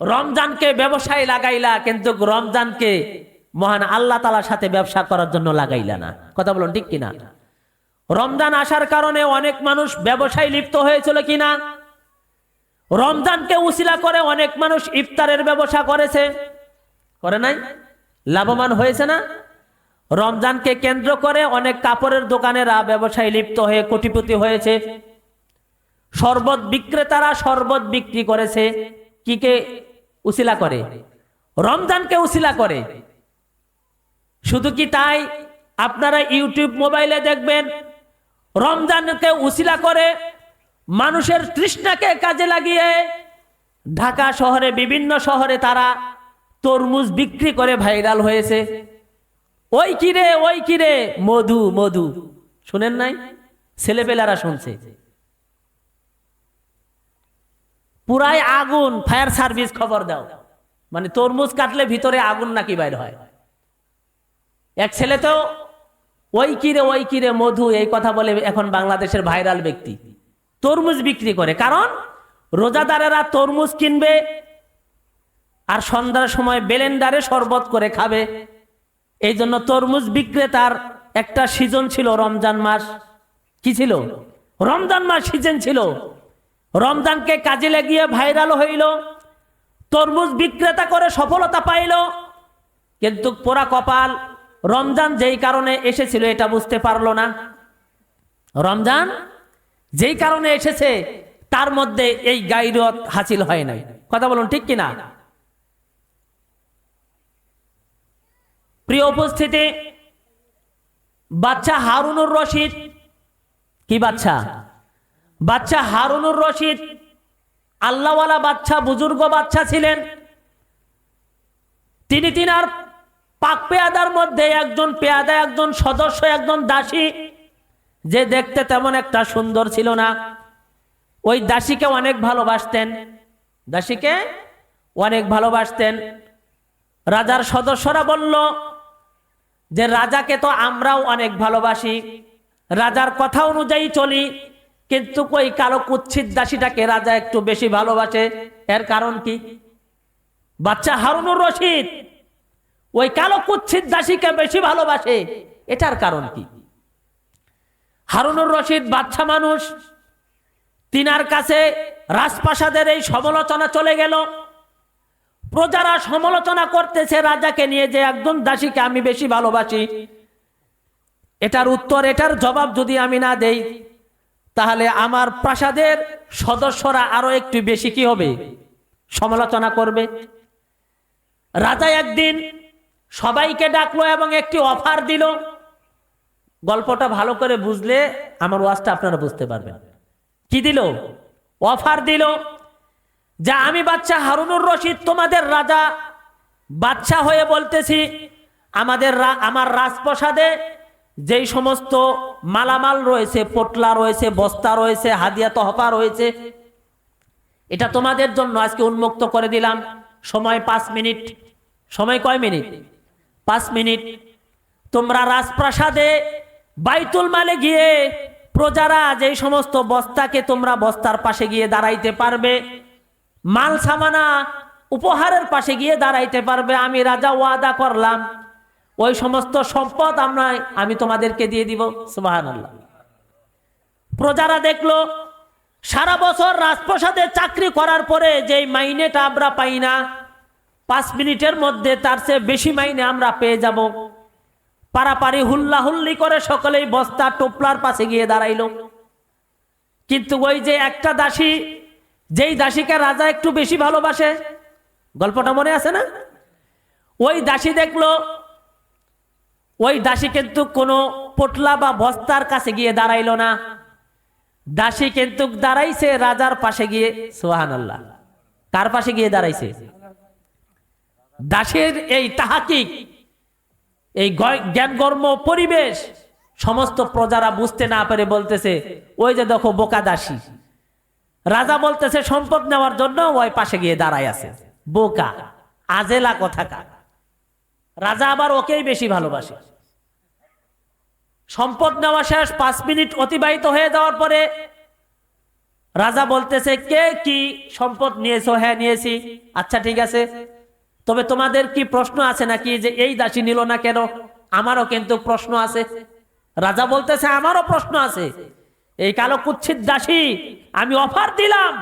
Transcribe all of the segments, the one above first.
রমজানকে ব্যবসায় লাগাইলা, কিন্তু রমজানকে মহান আল্লাহ তালার সাথে ব্যবসা করার জন্য লাগাইলা না। কথা বলুন ঠিক কিনা? রমজান আসার কারণে অনেক মানুষ ব্যবসায় লিপ্ত হয়েছিল কিনা? রমজানকে উসিলা করে অনেক মানুষ ইফতারের ব্যবসা করেছে। করে নাই? লাভবান হয়েছে না? রমজানকে কেন্দ্র করে অনেক কাপড়ের দোকানেরা ব্যবসায় লিপ্ত হয়ে কোটিপতি হয়েছে। শরবত বিক্রেতারা শরবত বিক্রি করেছে। কি কে উসিলা করে। রমজানকে উসিলা করে। শুধু কি তাই? আপনারা ইউটিউব মোবাইলে দেখবেন, রমজানকে উসিলা করে মানুষের তৃষ্ণাকে কাজে লাগিয়ে ঢাকা শহরে, বিভিন্ন শহরে তারা তরমুজ বিক্রি করে ভাইরাল হয়েছে। ওই কিরে ওই কিরে মধু মধু। শুনেন নাই? ছেলেপেলারা শুনছে। পুরাই আগুন, ফায়ার সার্ভিস খবর দাও। মানে তরমুজ কাটলে ভিতরে আগুন নাকি বাইর হয়? এক ছেলে তো, ওই কিরে ওই কিরে মধু, এই কথা বলে এখন বাংলাদেশের ভাইরাল ব্যক্তি। তরমুজ বিক্রি করে, কারণ রোজাদারেরা তরমুজ কিনবে আর সন্ধ্যার সময় বেলেন্ডারে শরবত করে খাবে। এই জন্য তরমুজ বিক্রেতার একটা সিজন ছিল রমজান মাস। কি ছিল? রমজান মাস সিজন ছিল। রমজানকে কাজে লাগিয়ে ভাইরাল হইল, তরমুজ বিক্রেতা করে সফলতা পাইল, কিন্তু পোড়া কপাল রমজান যেই কারণে এসেছিল এটা বুঝতে পারল না। রমজান যেই কারণে এসেছে, তার মধ্যে এই গাইরত হাসিল হয় নাই। কথা বলুন, ঠিক কিনা? প্রিয় উপস্থিতি বাচ্চা হারুনুর রশিদ, কি বাচ্চা বাচ্চা হারুনুর রশিদ, আল্লাহওয়ালা বাচ্চা, বুজুর্গ বাচ্চা ছিলেন। তিনি তিনার পাক পেয়াদার মধ্যে একজন পেয়াদা, একজন সদস্য, একজন দাসী। যে দেখতে তেমন একটা সুন্দর ছিল না। ওই দাসীকে অনেক ভালোবাসতেন। দাসীকে অনেক ভালোবাসতেন। রাজার সদস্যরা বলল যে, রাজাকে তো আমরাও অনেক ভালোবাসি। রাজার কথা অনুযায়ী চলি। কিন্তু ওই কালো কুচ্ছিত দাসীটাকে রাজা একটু বেশি ভালোবাসে? এর কারণ কি? বাচ্চা হারুনুর রশিদ, ওই কালো কুচ্ছিত দাসীকে বেশি ভালোবাসে। এটার কারণ কি? হারুনুর রশিদ বাচ্চা মানুষ, তিনার কাছে রাজপ্রাসাদের এই সমালোচনা চলে গেল। প্রজারা সমালোচনা করতেছে রাজাকে নিয়ে যে একজন দাসীকে আমি বেশি ভালোবাসি। এটার উত্তর, এটার জবাব যদি আমি না দেই তাহলে আমার প্রাসাদের সদস্যরা আরও একটু বেশি কি হবে? সমালোচনা করবে। রাজা একদিন সবাইকে ডাকলো এবং একটি অফার দিল। গল্পটা ভালো করে বুঝলে আমার ওয়াজটা আপনারা বুঝতে পারবেন। কি দিল? অফার দিল যা আমি বাচ্চা হারুনুর রশিদ, তোমাদের রাজা বাচ্চা হয়ে বলতেছি, আমাদের আমার রাজপ্রসাদে যেই সমস্ত মালামাল রয়েছে, পোটলা রয়েছে, বস্তা রয়েছে, হাদিয়া তহফা রয়েছে, এটা তোমাদের জন্য আজকে উন্মুক্ত করে দিলাম। সময় পাঁচ মিনিট। সময় কয় মিনিট? পাঁচ মিনিট। তোমরা রাজপ্রাসাদে বাইতুল মালে গিয়ে প্রজারা যেই সমস্ত বস্তাকে তোমরা বস্তার পাশে গিয়ে দাঁড়াইতে পারবে, মাল সামানা উপহারের পাশে গিয়ে দাঁড়াইতে পারবে, আমি রাজা ওয়াদা করলাম। ওই সমস্ত সম্পদ আমরা, আমি তোমাদেরকে দিয়ে দিব। সুবাহান আল্লাহ প্রজারা দেখল, সারা বছর রাজপ্রসাদে চাকরি করার পরে যেই মাইনেটা আমরা পাই না, পাঁচ মিনিটের মধ্যে তার চেয়ে বেশি মাইনে আমরা পেয়ে যাব। পারাপারি হুল্লা হুল্লি করে সকলেই বস্তা টোপলার পাশে গিয়ে দাঁড়াইল। কিন্তু ওই যে একটা দাসী, যেই দাসীকে রাজা একটু বেশি ভালোবাসে, গল্পটা মনে আছে না? ওই দাসী দেখল ওই দাসী কিন্তু কোনো পোটলা বা বস্তার কাছে গিয়ে দাঁড়াইলো না। দাসী কিন্তু দাঁড়াইছে রাজার পাশে গিয়ে সোহান আল্লাহ কার পাশে গিয়ে দাঁড়াইছে? দাসের এই তাহাকিক, এই জ্ঞানগর্ম পরিবেশ, সমস্ত প্রজারা বুঝতে না পেরে বলতেছে, ওই যে দেখো বোকা দাসী। রাজা বলতেছে, সম্পদ নেওয়ার জন্য ওই পাশে গিয়ে দাঁড়ায় আছে। বোকা, আজেলা কথাকা রাজা আবার ওকেই বেশি ভালোবাসে। সম্পদ নেওয়া শেষ, পাঁচ মিনিট অতিবাহিত হয়ে যাওয়ার পরে রাজা বলতেছে, কে কি সম্পদ নিয়েছো? হ্যাঁ নিয়েছি। আচ্ছা ঠিক আছে। তবে তোমাদের কি প্রশ্ন আছে নাকি যে এই দাসী নিল না কেন? আমারও কিন্তু প্রশ্ন আছে। রাজা বলতেছে, আমারও প্রশ্ন আছে। এই কালো কুচ্ছিত দাসী, আমি অফার দিলাম,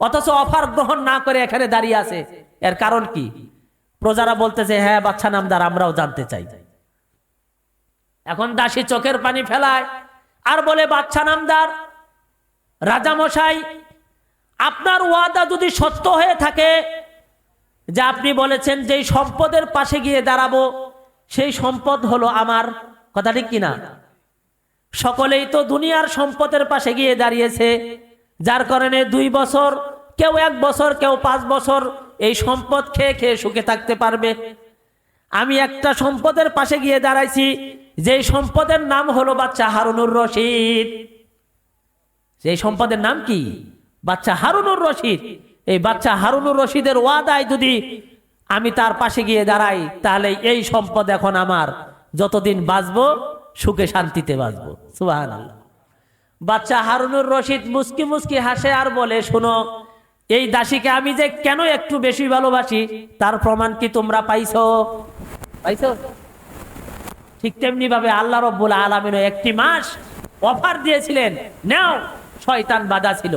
অথচ অফার গ্রহণ না করে এখানে দাঁড়িয়ে আছে। এর কারণ কি? প্রজারা বলতেছে হ্যাঁ বাচ্চা নামদার, আমরাও জানতে চাই। এখন দাসী চোখের পানি ফেলায়। আর বলে, বাচ্চা নামদার রাজামশাই আপনার ওয়াদা যদি সত্য হয়ে থাকে, যে আপনি বলেছেন যে এই সম্পদের পাশে গিয়ে দাঁড়াবো, সেই সম্পদ হলো আমার। কথা ঠিক কিনা? সকলেই তো দুনিয়ার সম্পদের পাশে গিয়ে দাঁড়িয়েছে, যার কারণে দুই বছর, কেউ এক বছর, কেউ পাঁচ বছর এই সম্পদ খেয়ে খেয়ে সুখে থাকতে পারবে। আমি একটা সম্পদের পাশে গিয়ে দাঁড়াইছি, যেই সম্পদের নাম হলো বাচ্চা হারুনুর রশিদ। সেই সম্পদের নাম কি? বাচ্চা হারুনুর রশিদ। এই বাচ্চা হারুনুর রশিদের ওয়াদায় যদি আমি তার পাশে গিয়ে দাঁড়াই, তাহলে এই সম্পদ এখন আমার। যতদিন বাঁচবো, সুখে শান্তিতে বাঁচবো। সুবাহান বাচ্চা হারুনুর রশিদ মুস্কি মুস্কি হাসে আর বলে, শোনো এই দাসীকে আমি যে কেন একটু বেশি ভালোবাসি, তার প্রমাণ কি তোমরা পাইছো? পাইছো? ঠিক তেমনি ভাবে আল্লাহ রব্বুল আলমিনও একটি মাস অফার দিয়েছিলেন, নাও, শয়তান বাধা ছিল।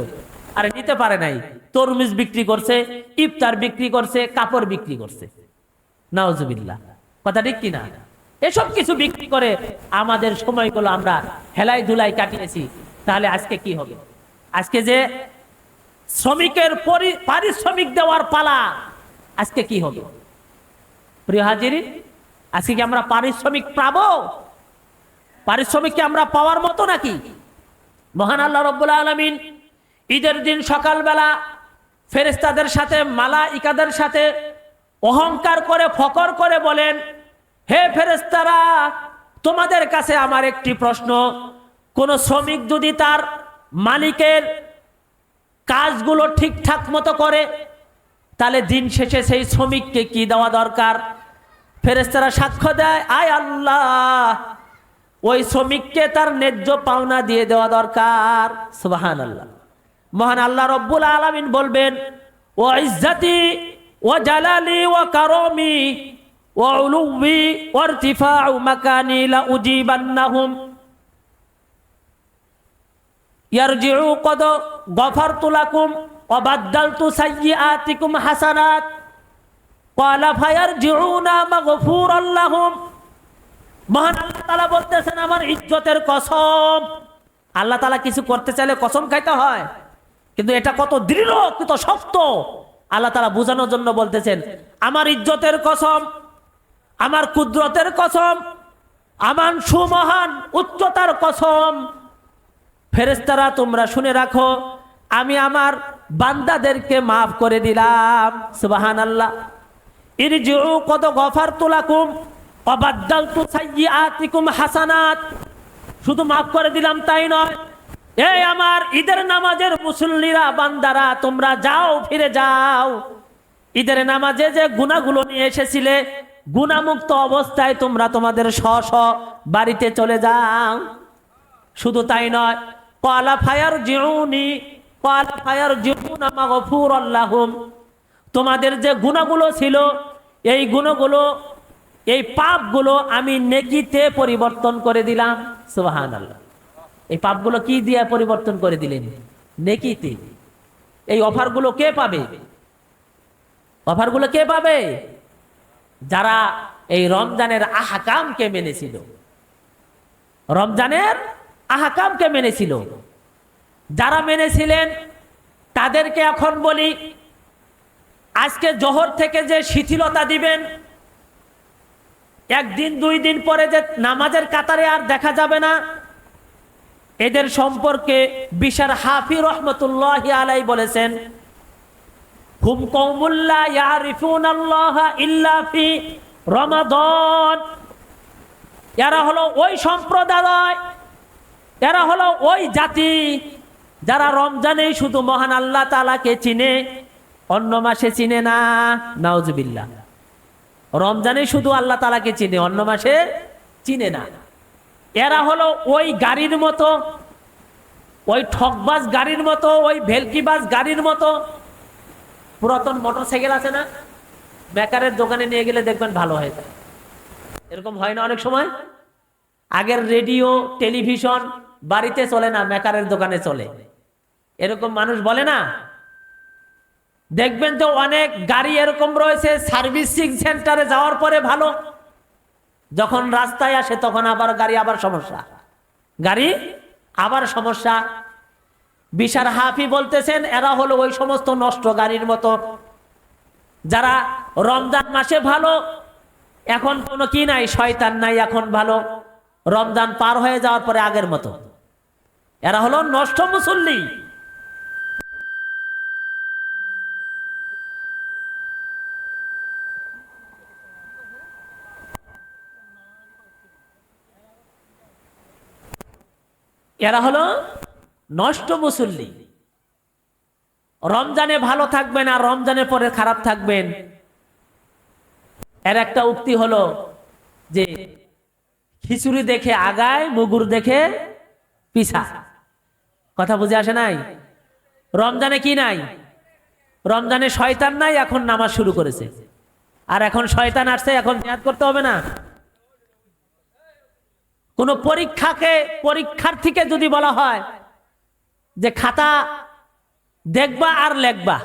আরে নিতে পারে নাই। তরমুজ বিক্রি করছে, ইফতার বিক্রি করছে, কাপড় বিক্রি করছে। নাওজুবিল্লাহ কথা ঠিক কিনা? এসব কিছু বিক্রি করে আমাদের সময়গুলো আমরা হেলাই ধুলাই কাটিয়েছি। তাহলে আজকে কি হবে? আজকে যে শ্রমিকের পরি- পারিশ্রমিক দেওয়ার পালা। আজকে কি হবে? প্রিয় হাজিরি আজকে কি আমরা পারিশ্রমিক পাবো? পারিশ্রমিক কি আমরা পাওয়ার মতো নাকি? মহান আল্লাহ রব্বুল আলমিন ঈদের দিন সকালবেলা ফেরেস্তাদের সাথে মালা ইকাদের সাথে অহংকার করে, ফকর করে বলেন, হে ফেরেস্তারা তোমাদের কাছে আমার একটি প্রশ্ন। কোন শ্রমিক যদি তার মালিকের কাজগুলো ঠিকঠাক মতো করে, তাহলে দিন শেষে সেই শ্রমিককে কি দেওয়া দরকার? ফেরেস্তারা সাক্ষ্য দেয়, আয় আল্লাহ, ওই শ্রমিককে তার ন্যায্য পাওনা দিয়ে দেওয়া দরকার। সুবাহান আল্লাহ মহান আল্লাহ রব্বুল আলমিন বলবেন, ও ইজ্জাতি, ও জালালি, ও কারমি, ও উলুবি ও ইরতিফাউ মাকানি লা উজিবান্নাহুম। হাসানাত। ক্বালা ফায়ারজিউনা মাগফুরাল লাহুম। মহান বলতেছেন, আমার ইজ্জতের কসম। আল্লাহ তাআলা কিছু করতে চাইলে কসম খাইতে হয়, কিন্তু এটা কত দৃঢ়, কত শক্ত। আল্লাহ তাআলা বোঝানোর জন্য বলতেছেন, আমার ইজ্জতের কসম, আমার কুদরতের কসম, আমার সুমহান উচ্চতার কসম। ফেরেস্তারা তোমরা শুনে রাখো, আমি আমার বান্দাদেরকে মাফ করে দিলাম। সুবাহান আল্লাহ ইরজিউ কত গফার তুলাকুম অবাদ্দাল তু সাইয়্যাতিকুম হাসানাত। শুধু মাফ করে দিলাম তাই নয় এই আমার ঈদের নামাজের মুসল্লিরা, বান্দারা, তোমরা যাও, ফিরে যাও। ঈদের নামাজে যে গুনাহগুলো নিয়ে এসেছিলে গুনামুক্ত অবস্থায় তোমরা তোমাদের স্ব বাড়িতে চলে যাও। শুধু তাই নয় তোমাদের যে গুণগুলো ছিল, এই গুণগুলো, এই পাপগুলো আমি নেকিতে পরিবর্তন করে দিলাম। সুবাহান আল্লাহ এই পাপগুলো কি দিয়ে পরিবর্তন করে দিলেন? নেকিতে এই অফারগুলো কে পাবে? অফারগুলো কে পাবে? যারা এই রমজানের আহাকামকে মেনেছিল। রমজানের আহাকামকে মেনেছিল। যারা মেনেছিলেন, তাদেরকে এখন বলি, আজকে জহর থেকে যে শিথিলতা দিবেন, একদিন, দুই দিন পরে যে নামাজের কাতারে আর দেখা যাবে না, এদের সম্পর্কে বিশার হাফি রহমতুল্লাহ আলাই বলেছেন, হুম আল্লাহ ইল্লা ফি রমাদন। এরা হলো ওই সম্প্রদায় এরা হলো ওই জাতি যারা রমজানেই শুধু মহান আল্লাহ তালাকে চিনে, অন্য মাসে চিনে না, নাউজুবিল্লাহ। রমজানে শুধু আল্লাহ তালাকে চিনে, অন্য মাসে চিনে না। এরা হলো ওই গাড়ির মতো, ওই ঠকবাজ গাড়ির মতো, ওই ভেলকিবাজ গাড়ির মতো। পুরাতন মোটর সাইকেল আছে না? বেকারের দোকানে নিয়ে গেলে দেখবেন ভালো হয়ে। যায় এরকম হয় না অনেক সময়? আগের রেডিও, টেলিভিশন বাড়িতে চলে না, মেকারের দোকানে চলে। এরকম মানুষ বলে না? দেখবেন তো অনেক গাড়ি এরকম রয়েছে, সার্ভিসিং সেন্টারে যাওয়ার পরে ভালো। যখন রাস্তায় আসে তখন আবার গাড়ি, আবার সমস্যা। গাড়ি, আবার সমস্যা। বিশার হাফি বলতেছেন, এরা হলো ওই সমস্ত নষ্ট গাড়ির মতো। যারা রমজান মাসে ভালো, এখন কোনো কি নাই, শয়তান নাই, এখন ভালো। রমজান পার হয়ে যাওয়ার পরে আগের মতো। এরা হলো নষ্ট মুসল্লি। এরা হলো নষ্ট মুসল্লি। রমজানে ভালো থাকবেন আর রমজানের পরে খারাপ থাকবেন। এর একটা উক্তি হলো যে খিচুড়ি দেখে আগায়, মুগুর দেখে পিছা কথা বুঝে আসে নাই? রমজানে কি নাই? রমজানে শয়তান নাই, এখন নামাজ শুরু করেছে। আর এখন শয়তান আসছে, এখন মেয়াদ করতে হবে না। কোন পরীক্ষাকে, পরীক্ষার্থীকে যদি বলা হয় যে খাতা দেখবা আর লেখবা,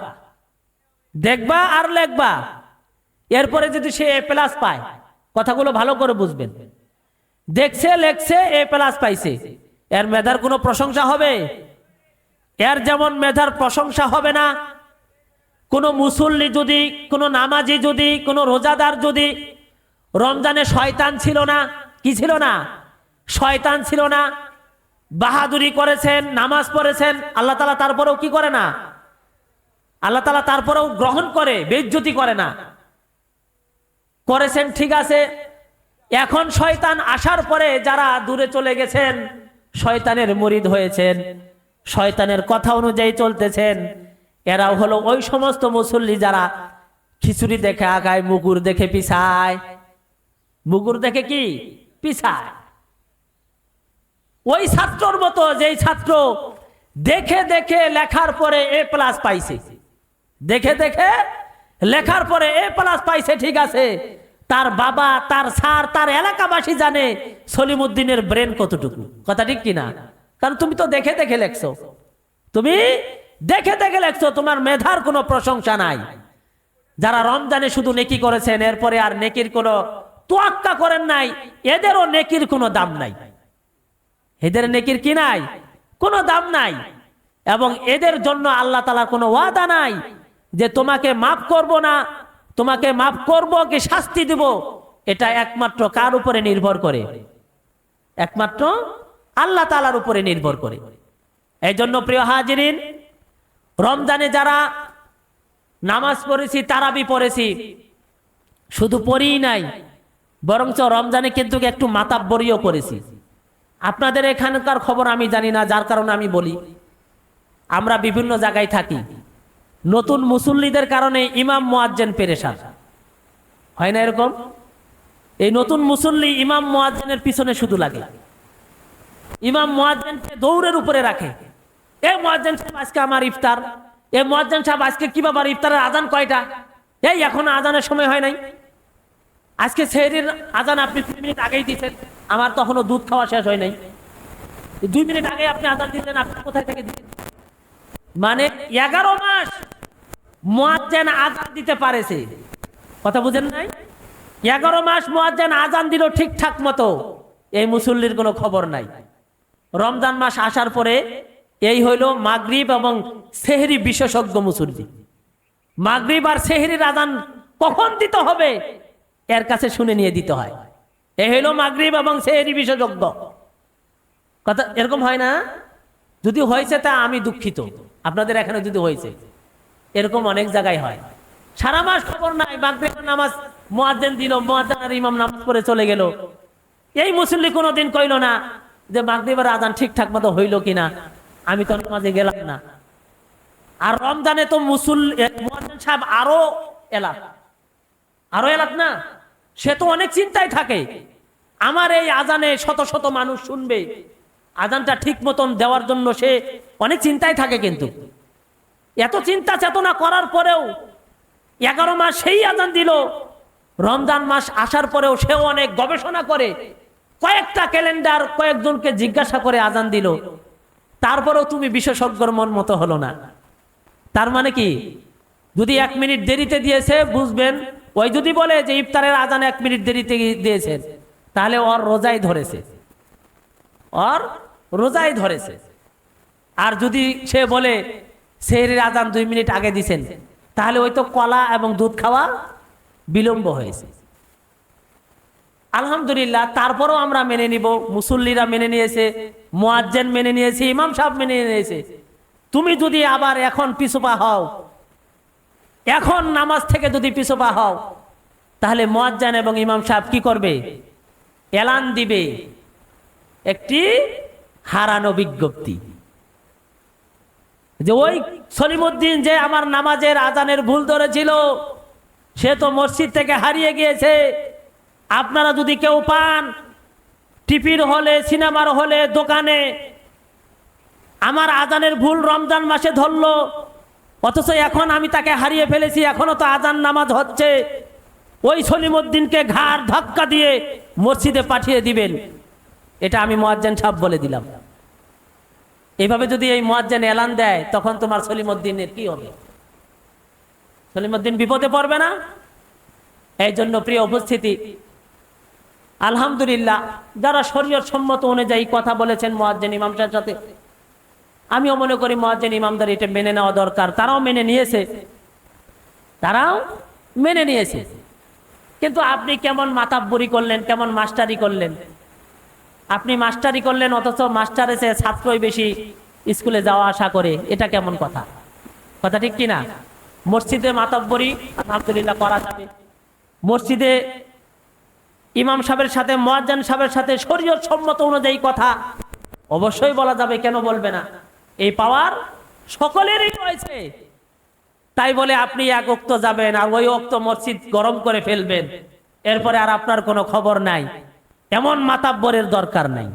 দেখবা আর লেখবা, এরপরে যদি সে এ প্লাস পায়, কথাগুলো ভালো করে বুঝবেন। দেখছে, লেখছে, এ প্লাস পাইছে। এর মেধার কোনো প্রশংসা হবে? এর যেমন মেধার প্রশংসা হবে না, কোনো মুসল্লি যদি, কোনো নামাজি যদি, কোনো রোজাদার যদি, রমজানে শয়তান ছিল না, কি ছিল না? শয়তান ছিল না। বাহাদুরি করেছেন, নামাজ পড়েছেন, আল্লাহ তালা তারপরেও কি করে না? আল্লাহ তালা তারপরেও গ্রহণ করে বেজ্জতি করে না। করেছেন, ঠিক আছে। এখন শয়তান আসার পরে যারা দূরে চলে গেছেন শয়তানের মরিদ হয়েছেন। শয়তানের কথা অনুযায়ী চলতেছেন। এরাও হলো ওই সমস্ত মুসল্লি যারা খিচুড়ি দেখে আগায়, মুগুর দেখে পিছায়। মুগুর দেখে কি? পিছায়। ওই ছাত্রর মতো যেই ছাত্র দেখে দেখে লেখার পরে এ প্লাস পাইছে। দেখে দেখে লেখার পরে এ প্লাস পাইছে, ঠিক আছে। তার বাবা, তার স্যার, তার এলাকাবাসী জানে সলিমুদ্দিনের ব্রেন কতটুকু। কথা ঠিক কিনা কারণ তুমি তো দেখে দেখে লেখছো। তুমি দেখে দেখে লেখছো, তোমার মেধার কোনো প্রশংসা নাই। যারা রমজানে শুধু নেকি করেছেন, এরপরে আর নেকির কোনো তোয়াক্কা করেন নাই, এদেরও নেকির কোনো দাম নাই। এদের নেকির কি নাই? কোনো দাম নাই। এবং এদের জন্য আল্লাহ তালার কোনো ওয়াদা নাই যে তোমাকে মাফ করব না তোমাকে মাফ করব কি শাস্তি দিব? এটা একমাত্র কার উপরে নির্ভর করে? একমাত্র আল্লাহ তালার উপরে নির্ভর করে। এই জন্য প্রিয় হাজিরিন, রমজানে যারা নামাজ পড়েছি, তারাবি পড়েছি, শুধু পড়িই নাই, বরঞ্চ রমজানে কিন্তু একটু মাতাব্বরিও করেছি। আপনাদের এখানকার খবর আমি জানি না, যার কারণে আমি বলি। আমরা বিভিন্ন জায়গায় থাকি। নতুন মুসল্লিদের কারণে ইমাম, মোয়াজ্জেন পেরেশান। হয় না এরকম? এই নতুন মুসল্লি ইমাম, মোয়াজ্জেনের পিছনে শুধু লাগে। ইমাম, মোয়াজ্জেনকে দৌড়ের উপরে রাখে। এ মোয়াজ্জেন সাহেব, আজকে আমার ইফতার। এ মোয়াজ্জেন সাহেব, আজকে কি ব্যাপার ইফতারের আজান কয়টা? এই এখন আজানের সময় হয় নাই। আজকে সেহরির আজান আপনি দুই মিনিট আগেই দিচ্ছেন আমার তখনও দুধ খাওয়া শেষ হয় নাই। দুই মিনিট আগে আপনি আজান দিলেন, আপনি কোথায় থেকে দিলেন? মানে এগারো মাস মোয়াজ্জেন আজান দিতে পারেছে কথা বুঝেন নাই? এগারো মাস মোয়াজ্জেন আজান দিল ঠিকঠাক মতো। এই মুসল্লির কোনো খবর নাই। রমজান মাস আসার পরে এই হইল মাগরিব এবং সেহরি বিশেষজ্ঞ মুসল্লি। মাগরিব আর সেহরির আজান কখন দিতে হবে? এর কাছে শুনে নিয়ে দিতে হয়। এ হইল মাগরিব এবং সেহরি বিশেষজ্ঞ। কথা এরকম হয় না? যদি হয়েছে তা আমি দুঃখিত। আপনাদের এখানে যদি হয়েছে। এরকম অনেক জায়গায় হয়। সারা মাস খবর নাই মাগরিবের নামাজ, মোয়াজ্জেন দিল ইমাম নামাজ পড়ে চলে গেল। এই মুসল্লি কোনোদিন কইল না যে আজান ঠিকঠাক মতো হইল কিনা। আমি তো নামাজে গেলাম না। আর রমজানে তো সাহেব আরও এলাক আরও এলাক না? সে তো অনেক চিন্তায় থাকে। আমার এই আজানে শত শত মানুষ শুনবে। আজানটা ঠিক মতন দেওয়ার জন্য সে অনেক চিন্তায় থাকে কিন্তু। এত চিন্তা চেতনা করার পরেও এগারো মাস সেই আজান দিল। রমজান মাস আসার পরেও সেও অনেক গবেষণা করে, কয়েকটা ক্যালেন্ডার কয়েকজনকে জিজ্ঞাসা করে আজান দিল। তারপরেও তুমি বিশেষজ্ঞর মন মতো হলো না। তার মানে কি? যদি এক মিনিট দেরিতে দিয়েছে, বুঝবেন, ওই যদি বলে যে ইফতারের আজান এক মিনিট দেরিতে দিয়েছেন তাহলে ওর রোজাই ধরেছে। ওর রোজাই ধরেছে। আর যদি সে বলে সেহরির আজান দুই মিনিট আগে দিছেন। তাহলে ওই তো কলা এবং দুধ খাওয়া বিলম্ব হয়েছে। আলহামদুলিল্লাহ, তারপরও আমরা মেনে নিব। মুসল্লিরা মেনে নিয়েছে, মোয়াজ্জেন মেনে নিয়েছে, ইমাম সাহেব মেনে নিয়েছে। তুমি যদি আবার এখন পিছুপা হও, এখন নামাজ থেকে যদি পিছুপা হও, তাহলে মোয়াজ্জান এবং ইমাম সাহেব কি করবে? এলান দিবে। একটি হারানো বিজ্ঞপ্তি। যে ওই সলিমুদ্দিন যে আমার নামাজের আজানের ভুল ধরেছিল, সে তো মসজিদ থেকে হারিয়ে গিয়েছে। আপনারা যদি কেউ পান টিভির হলে, সিনেমার হলে, দোকানে, আমার আজানের ভুল রমজান মাসে ধরলো, অথচ এখন আমি তাকে হারিয়ে ফেলেছি, এখনও তো আজান নামাজ হচ্ছে। ওই সলিমুদ্দিনকে ঘাড় ধাক্কা দিয়ে মসজিদে পাঠিয়ে দিবেন। এটা আমি মোয়াজ্জেন সাহেব বলে দিলাম। এইভাবে যদি এই মোয়াজ্জেন এলান দেয়, তখন তোমার সলিমুদ্দিনের কি হবে? সলিমুদ্দিন বিপদে পড়বে না? এই জন্য প্রিয় উপস্থিতি, আলহামদুলিল্লাহ, যারা শরীয়ত সম্মত অনুযায়ী কথা বলেছেন মোয়াজ্জেন ইমাম সাহেবের সাথে, আমিও মনে করি মোয়াজ্জেন ইমামদার এটা মেনে নেওয়া দরকার। তারাও মেনে নিয়েছে। তারাও মেনে নিয়েছে। কিন্তু আপনি কেমন মাতাব্বরি করলেন, কেমন মাস্টারি করলেন? আপনি মাস্টারি করলেন, অথচ মাস্টার এসে ছাত্রই বেশি স্কুলে যাওয়া আসা করে, এটা কেমন কথা? কথা ঠিক কিনা? মসজিদে মাতাব্বরি, আলহামদুলিল্লাহ করা যাবে। মসজিদে ইমাম সাহেবের সাথে, মোয়াজ্জান সাহেবের সাথে শরীয়ত সম্মত অনুযায়ী কথা অবশ্যই বলা যাবে, কেন বলবে না? এই পাওয়ার সকলেরই রয়েছে। তাই বলে আপনি এক অক্ত যাবেন আর ওই অক্ত মসজিদ গরম করে ফেলবেন। এরপরে আর আপনার কোনো খবর নাই। এমন মাতাব্বরের দরকার নাই।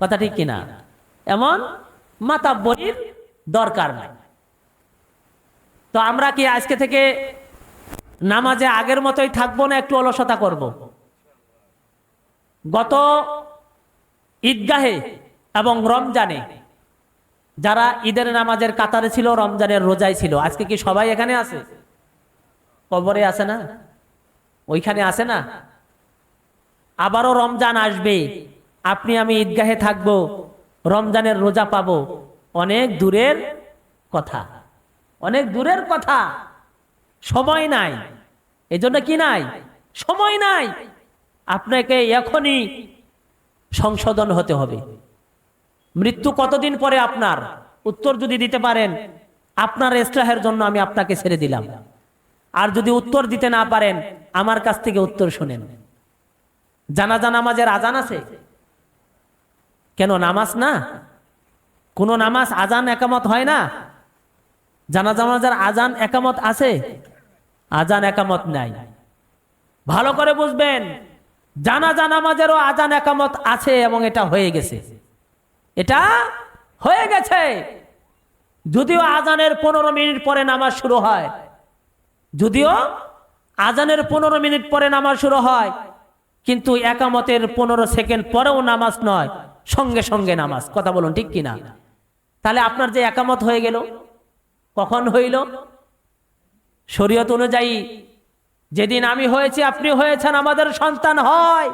কথা ঠিক কিনা? এমন মাতাব্বরির দরকার নাই। তো আমরা কি আজকে থেকে নামাজে আগের মতোই থাকব না একটু অলসতা করব। গত ঈদগাহে এবং রমজানে যারা ঈদের নামাজের কাতারে ছিল, রমজানের রোজায় ছিল, আজকে কি সবাই এখানে আছে? কবরে আছে না? ওইখানে আছে না? আবারও রমজান আসবে। আপনি আমি ঈদগাহে থাকব, রমজানের রোজা পাবো। অনেক দূরের কথা। অনেক দূরের কথা। সময় নাই। এজন্য কি নাই? সময় নাই। আপনাকে এখনই সংশোধন হতে হবে। মৃত্যু কতদিন পরে আপনার? উত্তর যদি দিতে পারেন, আপনার ইসলাহের জন্য আমি আপনাকে ছেড়ে দিলাম। আর যদি উত্তর দিতে না পারেন, আমার কাছ থেকে উত্তর শোনেন। জানাজা নামাজের আজান আছে? কেন নামাজ না? কোন নামাজ আজান একামত হয় না? জানাজা নামাজের আজান একামত আছে? আজান একামত নাই। ভালো করে বুঝবেন, জানাজা নামাজেরও আজান একামত আছে এবং এটা হয়ে গেছে। এটা হয়ে গেছে। যদিও আজানের পনেরো মিনিট পরে নামাজ শুরু হয়, যদিও আজানের পনেরো মিনিট পরে নামাজ শুরু হয় কিন্তু একামতের পনেরো সেকেন্ড পরেও নামাজ নয়, সঙ্গে সঙ্গে নামাজ। কথা বলুন ঠিক কিনা? তাহলে আপনার যে একামত হয়ে গেল, কখন হইল? শরীয়ত অনুযায়ী, যেদিন আমি হয়েছি, আপনি হয়েছেন, আমাদের সন্তান হয়,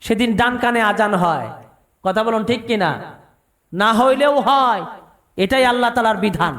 সেদিন ডান কানে আজান হয়। কথা বলুন ঠিক কিনা? না হইলেও হয়, এটাই আল্লাহ তালার বিধান।